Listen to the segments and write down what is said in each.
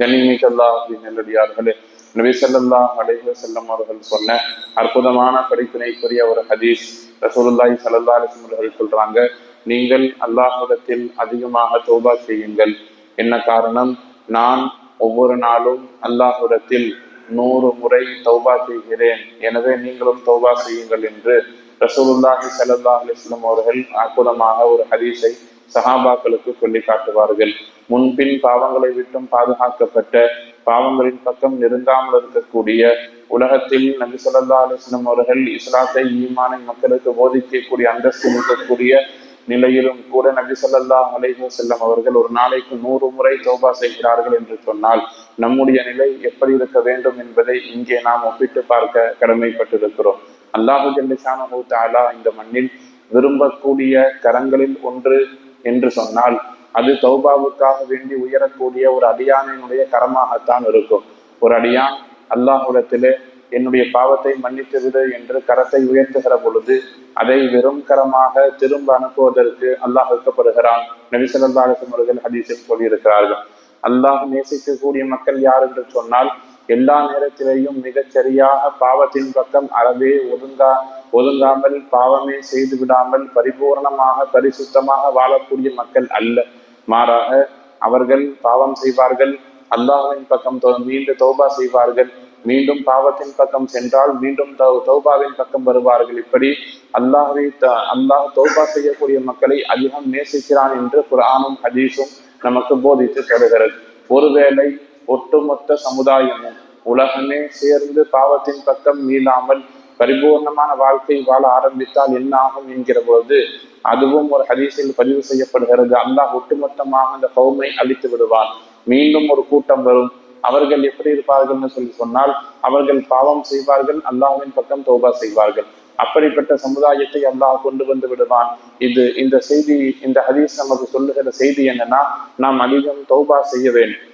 கண்ணிமிக்கல்லா நபி ஸல்லல்லாஹு அலைஹி செல்லம் அவர்கள் சொன்ன அற்புதமான படிப்பினைக்குரிய ஒரு ஹதீஸ் ரசூலுல்லாஹி ஸல்லல்லாஹு அலைஹி அவர்கள் சொல்றாங்க. நீங்கள் அல்லாஹ்விடத்தில் அதிகமாக தௌபா செய்யுங்கள். என்ன காரணம்? நான் ஒவ்வொரு நாளும் அல்லாஹ்விடத்தில் நூறு முறை தௌபா செய்கிறேன். எனவே நீங்களும் தௌபா செய்யுங்கள் என்று ரசூலுல்லாஹி சல்லா அலிஸ்லம் அவர்கள் அற்புதமாக ஒரு ஹதீஸை சஹாபாக்களுக்கு சொல்லி காட்டுவார்கள். முன்பின் பாவங்களை விட்டும் பாதுகாக்கப்பட்ட பாவங்களின் பக்கம் நெருங்காமல் இருக்கக்கூடிய உலகத்தில் நபி சொல்லா அலிஸ்லம் அவர்கள் இஸ்லாத்தை ஈமானை மக்களுக்கு போதிக்கக்கூடிய அந்தஸ்து இருக்கக்கூடிய நிலையிலும் கூட நபி சொல்லல்லா அலைஹு செல்லம் அவர்கள் ஒரு நாளைக்கு நூறு முறை தோபா செய்கிறார்கள் என்று சொன்னால் நம்முடைய நிலை எப்படி இருக்க வேண்டும் என்பதை இங்கே நாம் ஒப்பிட்டு பார்க்க கடமைப்பட்டிருக்கிறோம். அல்லாஹு ஜல்லிசானு தாலா இந்த மண்ணில் விரும்பக்கூடிய கரங்களில் ஒன்று என்று சொன்னால் அது தௌபாவுக்காக வேண்டி உயரக்கூடிய ஒரு அடியானினுடைய கரமாகத்தான் இருக்கும். ஒரு அடியான் அல்லாஹுடத்திலே என்னுடைய பாவத்தை மன்னித்து விடு என்று கரத்தை உயர்த்துகிற பொழுது அதை வெறும் கரமாக திரும்ப அனுப்புவதற்கு அல்லாஹ் வைக்கப்படுகிறான் நபிசல்லா அவர்கள் ஹதீஸில் சொல்லியிருக்கிறார்கள். அல்லாஹ் நேசிக்கக்கூடிய மக்கள் யார் என்று சொன்னால் எல்லா நேரத்திலேயும் மிகச் சரியாக பாவத்தின் பக்கம் அறவே ஒதுங்கா ஒதுங்காமல் பாவமே செய்து விடாமல் பரிபூர்ணமாக பரிசுத்தமாக வாழக்கூடிய மக்கள் அல்ல. மாறாக அவர்கள் பாவம் செய்வார்கள் அல்லாஹின் பக்கம் மீண்டும் தௌபா செய்வார்கள் மீண்டும் பாவத்தின் பக்கம் சென்றால் மீண்டும் தௌபாவின் பக்கம் வருவார்கள். இப்படி அல்லாஹை அல்லாஹ் தௌபா செய்யக்கூடிய மக்களை அதிகம் நேசிக்கிறான் என்று குரானும் ஹதீஸும் நமக்கு போதித்து தருகிறது. ஒருவேளை ஒட்டுமொத்த சமுதாயமும் உலகமே சேர்ந்து பாவத்தின் பக்கம் மீளாமல் பரிபூர்ணமான வாழ்க்கை வாழ ஆரம்பித்தால் என்ன ஆகும் என்கிற பொழுது அதுவும் ஒரு ஹதீஸில் பதிவு செய்யப்படுகிறது. அல்லாஹ் ஒட்டுமொத்தமாக அந்த கவுமை அழித்து விடுவான். மீண்டும் ஒரு கூட்டம் வரும். அவர்கள் எப்படி இருப்பார்கள்னு சொல்லி சொன்னால் அவர்கள் பாவம் செய்வார்கள் அல்லாஹின் பக்கம் தோபா செய்வார்கள். அப்படிப்பட்ட சமுதாயத்தை அல்லாஹ் கொண்டு வந்து விடுவான். இது இந்த செய்தி இந்த ஹதீஸ் நமக்கு சொல்லுகிற செய்தி என்னன்னா நாம் அதிகம் தௌபா செய்ய வேண்டும்.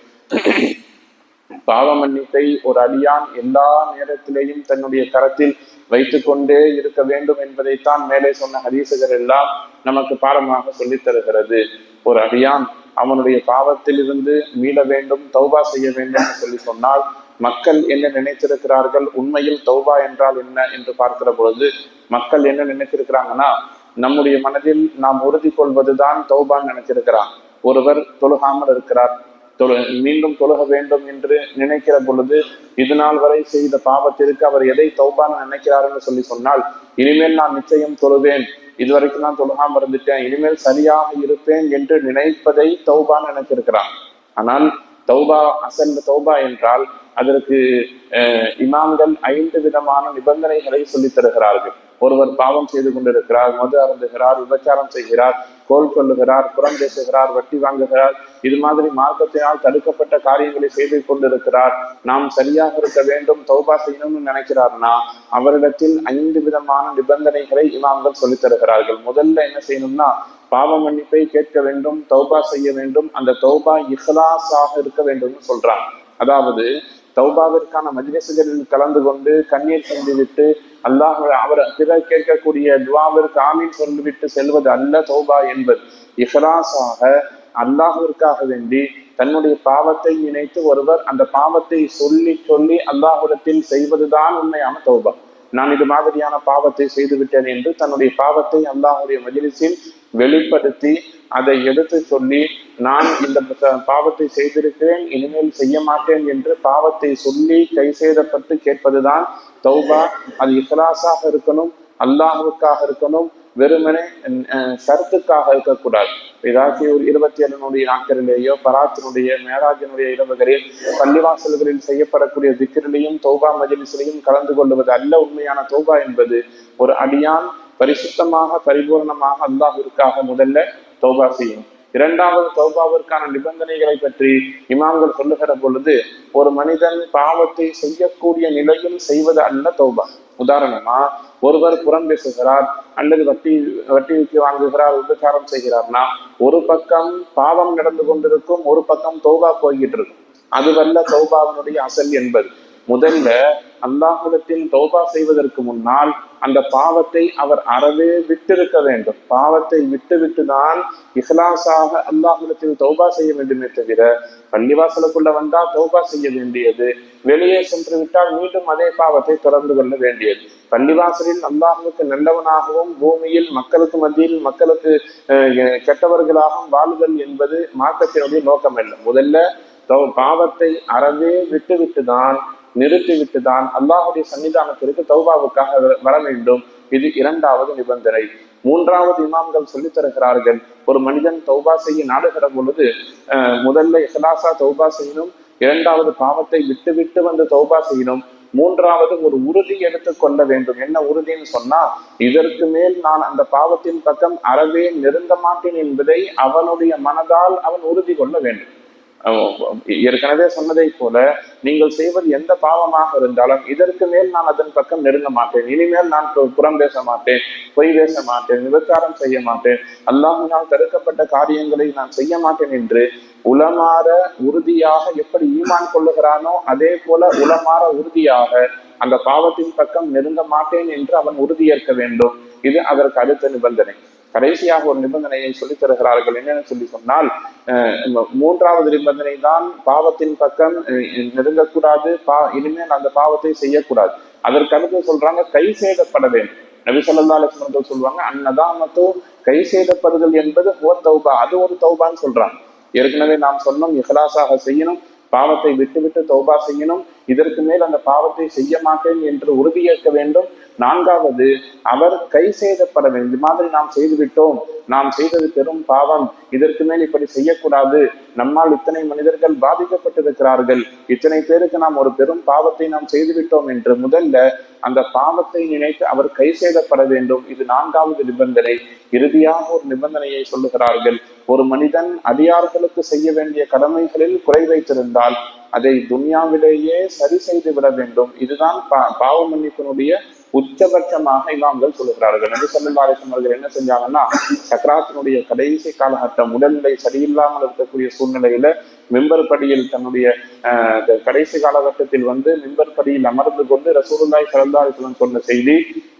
பாவ மன்னிப்பை ஒரு அடியான் எல்லா நேரத்திலேயும் தன்னுடைய கரத்தில் வைத்துக்கொண்டே இருக்க வேண்டும் என்பதைத்தான் மேலே சொன்ன ஹரிசகர் எல்லாம் நமக்கு பாடமாக சொல்லித் தருகிறது. ஒரு அடியான் அவனுடைய பாவத்தில் இருந்து மீள வேண்டும் தௌபா செய்ய வேண்டும் சொல்லி சொன்னால் மக்கள் என்ன நினைத்திருக்கிறார்கள்? உண்மையில் தௌபா என்றால் என்ன என்று பார்க்கிற பொழுது மக்கள் என்ன நினைத்திருக்கிறாங்கன்னா நம்முடைய மனதில் நாம் உறுதி கொள்வதுதான் தௌபான்னு நினைச்சிருக்கிறான் ஒருவர் தொழுகாமல் இருக்கிறார். தொழு மீண்டும் தொழுக வேண்டும் என்று நினைக்கிற பொழுது இது நாள் வரை செய்த பாவத்திற்கு அவர் எதை தௌபான்னு நினைக்கிறாருன்னு சொல்லி சொன்னால் இனிமேல் நான் நிச்சயம் தொழுவேன். இதுவரைக்கும் நான் தொழுகாம இருந்துட்டேன். இனிமேல் சரியாக இருப்பேன் என்று நினைப்பதை தௌபான்னு நினைச்சிருக்கிறான் ஆனால் தௌபா அசல் தௌபா என்றால் அதற்கு இமாம்கள் ஐந்து விதமான நிபந்தனைகளை சொல்லித் தருகிறார்கள். ஒருவர் பாவம் செய்து கொண்டிருக்கிறார் மது அருந்துகிறார் விபச்சாரம் செய்கிறார் கோல் கொள்ளுகிறார் புறம் பேசுகிறார் வட்டி வாங்குகிறார் இது மாதிரி மார்க்கத்தினால் தடுக்கப்பட்ட காரியங்களை செய்து கொண்டிருக்கிறார். நாம் சரியாக இருக்க வேண்டும் தௌபா செய்யணும்னு நினைக்கிறார்னா அவரிடத்தில் ஐந்து விதமான நிபந்தனைகளை இமாம்கள் சொல்லித் தருகிறார்கள். முதல்ல என்ன செய்யணும்னா பாவ மன்னிப்பை கேட்க வேண்டும் தௌபா செய்ய வேண்டும் அந்த தௌபா இஹ்லாஸாக இருக்க வேண்டும்னு சொல்றாங்க. அதாவது தௌபாவிற்கான மஜ்லிசுகளில் கலந்து கொண்டு கண்ணீர் சிந்திவிட்டு அல்லாஹ் அவர் பிறர் கேட்கக்கூடிய துவாவிற்கு ஆமீன் சொல்லிவிட்டு செல்வது அல்ல தௌபா என்பது. இஹ்லாஸாக அல்லாஹிற்காக வேண்டி தன்னுடைய பாவத்தை நினைத்து ஒருவர் அந்த பாவத்தை சொல்லி சொல்லி அல்லாஹுடத்தில் செய்வதுதான் உண்மையான தௌபா. நான் இது மாதிரியான பாவத்தை செய்துவிட்டேன் என்று தன்னுடைய பாவத்தை அல்லாஹுடைய மஜிலிசில் வெளிப்படுத்தி அதை எடுத்து சொல்லி நான் இந்த பாவத்தை செய்திருக்கிறேன் இனிமேல் செய்ய மாட்டேன் என்று பாவத்தை சொல்லி கை செய்தப்பட்டு கேட்பதுதான் தௌபா. அது இஹ்லாஸாக இருக்கணும் அல்லாஹுக்காக இருக்கணும் வெறுமனே சரத்துக்காக இருக்கக்கூடாது. ஏதாச்சும் ஒரு இருபத்தி ஏழுனுடைய நாட்களிலேயோ பராத்தினுடைய மேராஜனுடைய இரவுகளில் பள்ளிவாசல்களில் செய்யப்படக்கூடிய திக்கிரிலையும் தௌபா மஜிலிசிலையும் கலந்து கொள்வது அல்ல உண்மையான தௌபா என்பது ஒரு அடியான் பரிசுத்தமாக பரிபூர்ணமாக அல்லாஹிற்காக முதல்ல தௌபா செய்யும். இரண்டாவது தௌபாவிற்கான நிபந்தனைகளை பற்றி இமாம்கள் சொல்லுகிற பொழுது ஒரு மனிதன் பாவத்தை செய்யக்கூடிய நிலையில் செய்வது அல்ல தௌபா. உதாரணமா ஒருவர் புறம் பேசுகிறார் அல்லது வட்டி வட்டி வட்டிக்கு வாங்குகிறார் விபச்சாரம் செய்கிறார்னா ஒரு பக்கம் பாவம் நடந்து கொண்டிருக்கும் ஒரு பக்கம் தௌபா போய்கிட்டு இருக்கும். அதுவல்ல தௌபாவினுடைய அசல் என்பது. முதல்ல அல்லாஹிடத்தில் தௌபா செய்வதற்கு முன்னால் அந்த பாவத்தை அவர் அறவே விட்டிருக்க வேண்டும். பாவத்தை விட்டுவிட்டு தான் இஹ்லாஸாக அல்லாஹிடத்தில் தௌபா செய்ய வேண்டுமே தவிர பள்ளிவாசலுக்குள்ள வந்தால் தௌபா செய்ய வேண்டியது வெளியே சென்று விட்டால் மீண்டும் அதே பாவத்தை தொடர்ந்து கொள்ள வேண்டியது. பள்ளிவாசலில் அல்லாஹுக்கு நல்லவனாகவும் பூமியில் மக்களுக்கு மத்தியில் மக்களுக்கு கெட்டவர்களாகவும் வாழுதல் என்பது மார்க்கத்தினுடைய நோக்கம் அல்ல முதல்ல பாவத்தை அறவே விட்டுவிட்டு தான் நிறுத்திவிட்டு தான் அல்லாஹுடைய சன்னிதானத்திற்கு தௌபாவுக்காக வர வேண்டும். இது இரண்டாவது நிபந்தனை. மூன்றாவது இமாம்கள் சொல்லித் தருகிறார்கள் ஒரு மனிதன் தௌபா செய்ய நாடுகிற பொழுது முதல்ல இஹலாசா தௌபா செய்யணும் இரண்டாவது பாவத்தை விட்டு விட்டு வந்து தௌபா செய்யணும் மூன்றாவது ஒரு உறுதி எடுத்துக்கொள்ள வேண்டும். என்ன உறுதின்னு சொன்னா இதற்கு மேல் நான் அந்த பாவத்தின் பக்கம் அறவே நெருங்க மாட்டேன் என்பதை அவனுடைய மனதால் அவன் உறுதி கொள்ள வேண்டும். ஏற்கனவே சொன்னதை போல நீங்கள் செய்வது எந்த பாவமாக இருந்தாலும் இதற்கு மேல் நான் அதன் பக்கம் நெருங்க மாட்டேன். இனிமேல் நான் புறம் பேச மாட்டேன் பொய் பேச மாட்டேன் விபச்சாரம் செய்ய மாட்டேன். அல்லாஹினால் தடுக்கப்பட்ட காரியங்களை நான் செய்ய மாட்டேன் என்று உளமாற உறுதியாக எப்படி ஈமான் கொள்ளுகிறானோ அதே போல உளமாற உறுதியாக அந்த பாவத்தின் பக்கம் நெருங்க மாட்டேன் என்று அவன் உறுதியேற்க வேண்டும். இது அதற்கு அடுத்த நிபந்தனை. கடைசியாக ஒரு நிபந்தனையை சொல்லித் தருகிறார்கள் என்னென்னு சொல்லி சொன்னால் மூன்றாவது நிபந்தனை தான் பாவத்தின் பக்கம் நெருங்கக்கூடாது பா இனிமேல் அந்த பாவத்தை செய்யக்கூடாது. அதற்கடுத்து சொல்றாங்க கை சேதப்பட வேண்டும். நபி சொல்லா அலிஸ்மர்கள் சொல்லுவாங்க அன்னதாமத்தோ கை செய்தப்படுதல் என்பது ஓர் தௌபா அது ஒரு தௌபான்னு சொல்றாங்க. ஏற்கனவே நாம் சொன்னோம் இஹலாசாக செய்யணும் பாவத்தை விட்டுவிட்டு தௌபா செய்யணும் இதற்கு மேல் அந்த பாவத்தை செய்ய மாட்டேன் என்று உறுதியேற்க வேண்டும். நான்காவது அவர் கை செய்தப்பட வேண்டும். இந்த மாதிரி நாம் செய்துவிட்டோம். நாம் செய்தது பெரும் பாவம். இதற்கு மேல் இப்படி செய்யக்கூடாது. நம்மால் இத்தனை மனிதர்கள் பாதிக்கப்பட்டிருக்கிறார்கள். இத்தனை பேருக்கு நாம் ஒரு பெரும் பாவத்தை நாம் செய்துவிட்டோம் என்று முதல்ல அந்த பாவத்தை நினைத்து அவர் கை செய்தப்பட வேண்டும். இது நான்காவது நிபந்தனை. இறுதியாக ஒரு நிபந்தனையை சொல்லுகிறார்கள். ஒரு மனிதன் அடியார்களுக்கு செய்ய வேண்டிய கடமைகளில் குறை வைத்திருந்தால் அதை துன்யாவிலேயே சரி செய்து விட வேண்டும். இதுதான் பாவ மன்னிப்பினுடைய உச்சபட்சமாக இமாம்கள் சொல்லுகிறார்கள். நபி சொல்லா அவர்கள் என்ன செஞ்சாங்கன்னா சக்கராத்தினுடைய கடைசி காலகட்டம் உடல்நிலை சரியில்லாமல் இருக்கக்கூடிய சூழ்நிலையில மெம்பர் படியில் தன்னுடைய கடைசி காலகட்டத்தில் வந்து மெம்பர் படியில் அமர்ந்து கொண்டு ரசூலுல்லாய் சலந்தாரிசலம் சொன்ன செய்தி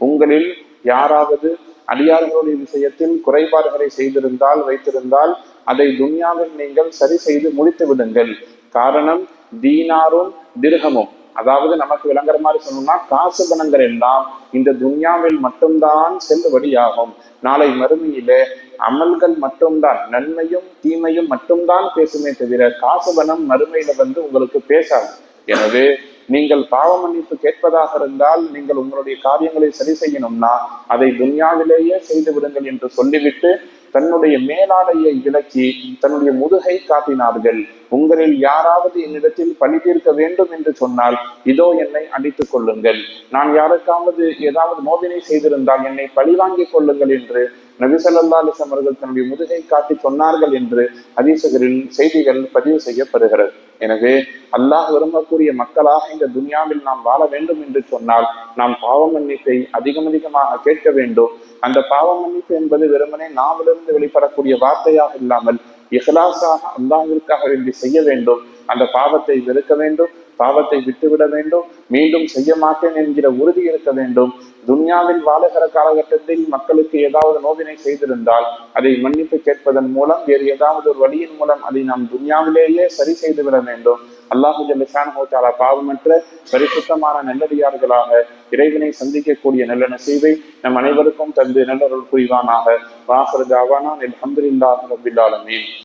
உங்களில் யாராவது அடியார்களுடைய விஷயத்தில் குறைபாடுகளை செய்திருந்தால் வைத்திருந்தால் அதை துன்யாவில் நீங்கள் சரி செய்து முடித்து விடுங்கள். காரணம் தீனாரும் திருகமும் அதாவது நமக்கு விளங்குற மாதிரி சொன்னோம்னா காசு பணங்கள் எல்லாம் இந்த துன்யாவில் மட்டும்தான் செல்லுபடியாகும். நாளை மறுமையிலே அமல்கள் மட்டும்தான் நன்மையும் தீமையும் மட்டும்தான் பேசுமே தவிர காசு பணம் மறுமையில வந்து உங்களுக்கு பேசாது. எனவே நீங்கள் பாவ மன்னிப்பு கேட்பதாக இருந்தால் நீங்கள் உங்களுடைய காரியங்களை சரி செய்யணும்னா அதை துன்யாவிலேயே செய்து விடுங்கள் என்று சொல்லிவிட்டு தன்னுடைய மேலாடையை விளக்கி தன்னுடைய முதுகை காட்டினார்கள். உங்களில் யாராவது என்னிடத்தில் பழி தீர்க்க வேண்டும் என்று சொன்னால் இதோ என்னை அடித்துக் கொள்ளுங்கள். நான் யாருக்காவது ஏதாவது மோதினை செய்திருந்தால் என்னை பழி வாங்கிக் கொள்ளுங்கள் என்று நபிசல்லா அலிசம் அவர்கள் தன்னுடைய முதுகை காட்டி சொன்னார்கள் என்று அதிசகரில் செய்திகள் பதிவு செய்யப்படுகிறது. எனவே அல்லாஹ் விரும்பக்கூடிய மக்களாக இந்த துனியாவில் நாம் வாழ வேண்டும் என்று சொன்னால் நாம் பாவ மன்னிப்பை அதிகம் அதிகமாக கேட்க வேண்டும். அந்த பாவ மன்னிப்பு என்பது வெறுமனே நாவிலிருந்து வெளிப்படக்கூடிய வார்த்தையாக இல்லாமல் இஹ்லாஸாக அல்லாஹிற்காக வேண்டி செய்ய வேண்டும். அந்த பாவத்தை வெறுக்க வேண்டும் பாவத்தை விட்டுவிட வேண்டும் மீண்டும் செய்ய மாட்டேன் என்கிற உறுதி இருக்க வேண்டும். துன்யாவில் வாழுகிற காலகட்டத்தில் மக்களுக்கு ஏதாவது நோவினை செய்திருந்தால் அதை மன்னிப்பு கேட்பதன் மூலம் வேறு ஏதாவது ஒரு வழியின் மூலம் அதை நாம் துன்யாவிலேயே சரி செய்து விட வேண்டும். அல்லாஹு ஜல்லிசான பாவமற்ற பரிசுத்தமான நல்லடியார்களாக இறைவனை சந்திக்கக்கூடிய நல்ல நசீவை நம் அனைவருக்கும் தந்து நல்லருள் புரிவானாக. வாசர் ஜாவானா அலமதுல்லாஹ் ரபில்லாலமீன்